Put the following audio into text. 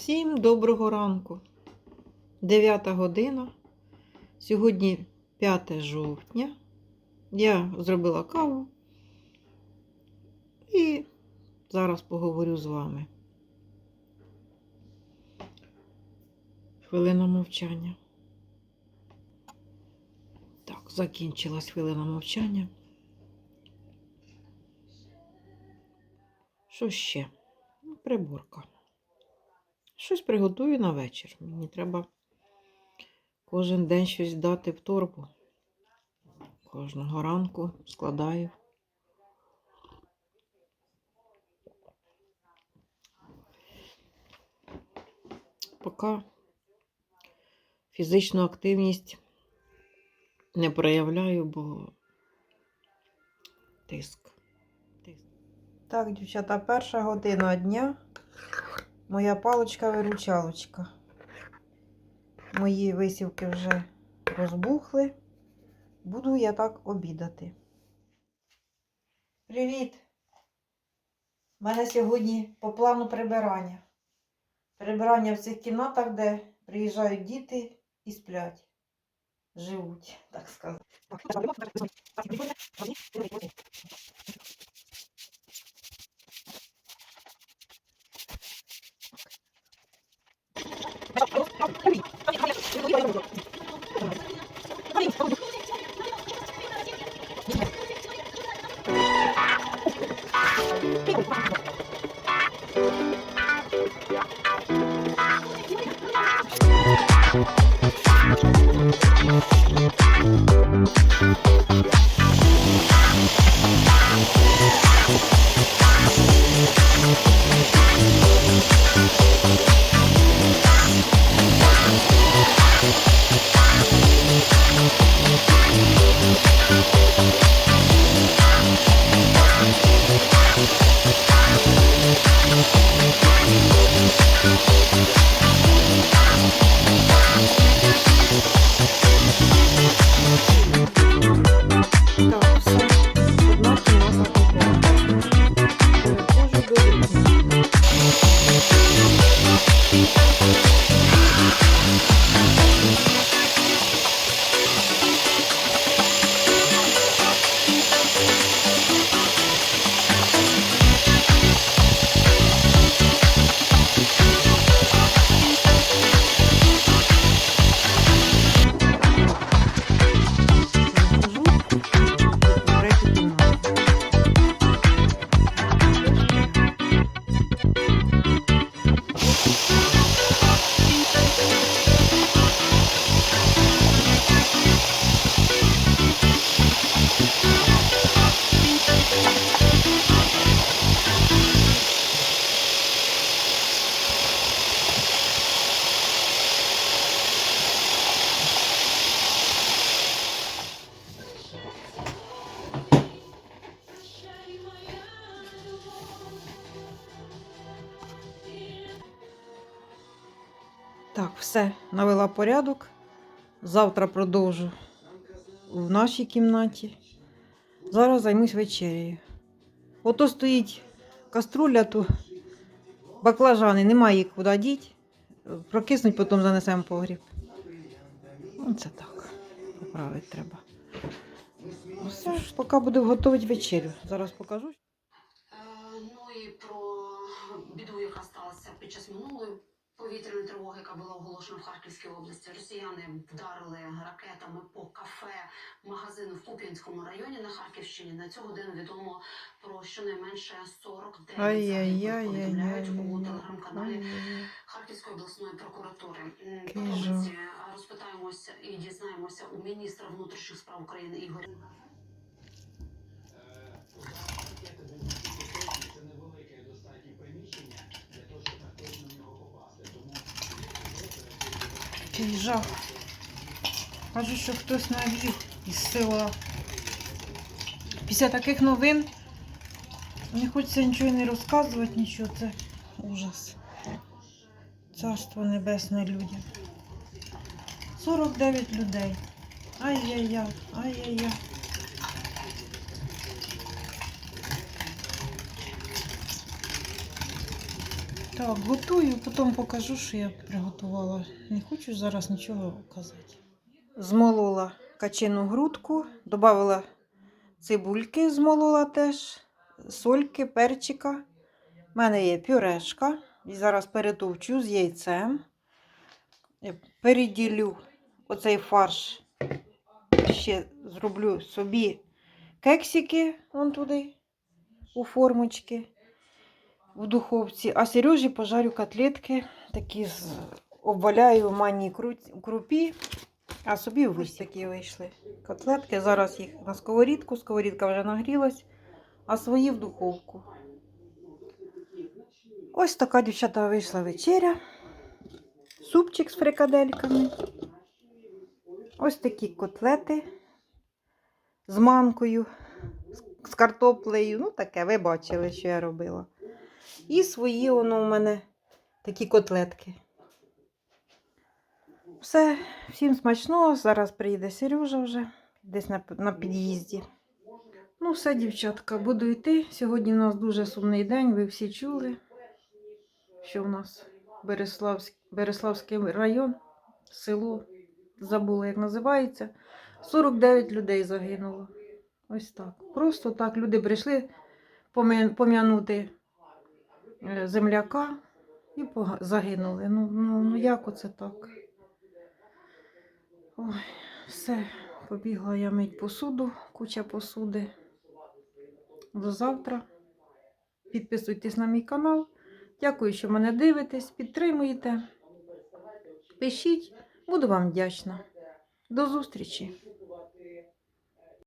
Всім доброго ранку. 9 година. Сьогодні 5 жовтня. Я зробила каву і зараз поговорю з вами. Хвилина мовчання. Так, закінчилась хвилина мовчання. Що ще? Приборка. Щось приготую на вечір. Мені треба кожен день щось дати в торбу. Кожного ранку складаю. Поки фізичну активність не проявляю, бо тиск. тиск. Так, дівчата, перша година дня. Моя палочка-виручалочка. Мої висівки вже розбухли. Буду я так обідати. Привіт! У мене сьогодні по плану прибирання. Прибирання в цих кімнатах, де приїжджають діти і сплять. Живуть, так сказати. Так, все, навела порядок. Завтра продовжу в нашій кімнаті. Зараз займусь вечерею. Ото стоїть каструля, то баклажани, немає їх куди діти. Прокиснуть, потім занесемо погріб. Ну, це так. Поправити треба. Все ж, поки буду готувати вечерю. Зараз покажу. Е, Ну і про біду, яка сталася під час минулої повітряної тривоги, яка була оголошена в Харківській області. Росіяни вдарили ракетами по кафе, магазину в Куп'янському районі на Харківщині. На цю годину відомо про щонайменше 49 Ай-яй-яй-яй-яй. загиблих, повідомляють у телеграм-каналі Харківської обласної прокуратури. Подробиці розпитаємося і дізнаємося у міністра внутрішніх справ України Ігоря. Який жах. Кажу, що хтось навів із села. Після таких новин не хочеться нічого не розказувати, нічого. Це ужас. Царство небесне людям. 49 людей. Ай-яй-яй, ай-яй-яй. Так, готую, потім покажу, що я приготувала. Не хочу зараз нічого казати. Змолола качину грудку, додала цибульки, змолола теж, сольки, перчика. У мене є пюрешка. І зараз перетовчу з яйцем. Переділю оцей фарш. Ще зроблю собі кексики вон туди, у формочки в духовці, а Сережі пожарю котлетки, такі з обваляю в манній крупі, а собі ось такі вийшли котлетки. Зараз їх на сковорідку, сковорідка вже нагрілась, а свої в духовку. Ось така, дівчата, вийшла вечеря. Супчик з фрикадельками. Ось такі котлети з манкою, з- з картоплею. Ну, таке, ви бачили, що я робила. І свої воно у мене такі котлетки. Все, всім смачного. Зараз приїде Сережа вже десь на, на під'їзді. Ну, все, дівчатка, буду йти. Сьогодні у нас дуже сумний день, ви всі чули, що у нас Береславськ, Береславський район, село, забула, як називається. 49 людей загинуло. Ось так. Просто так люди прийшли пом'янути земляка і загинули. Ну, ну, ну як оце так? Ой, все, побігла я мить посуду, куча посуди. До завтра. Підписуйтесь на мій канал. Дякую, що мене дивитесь, підтримуєте. Пишіть, буду вам вдячна. До зустрічі!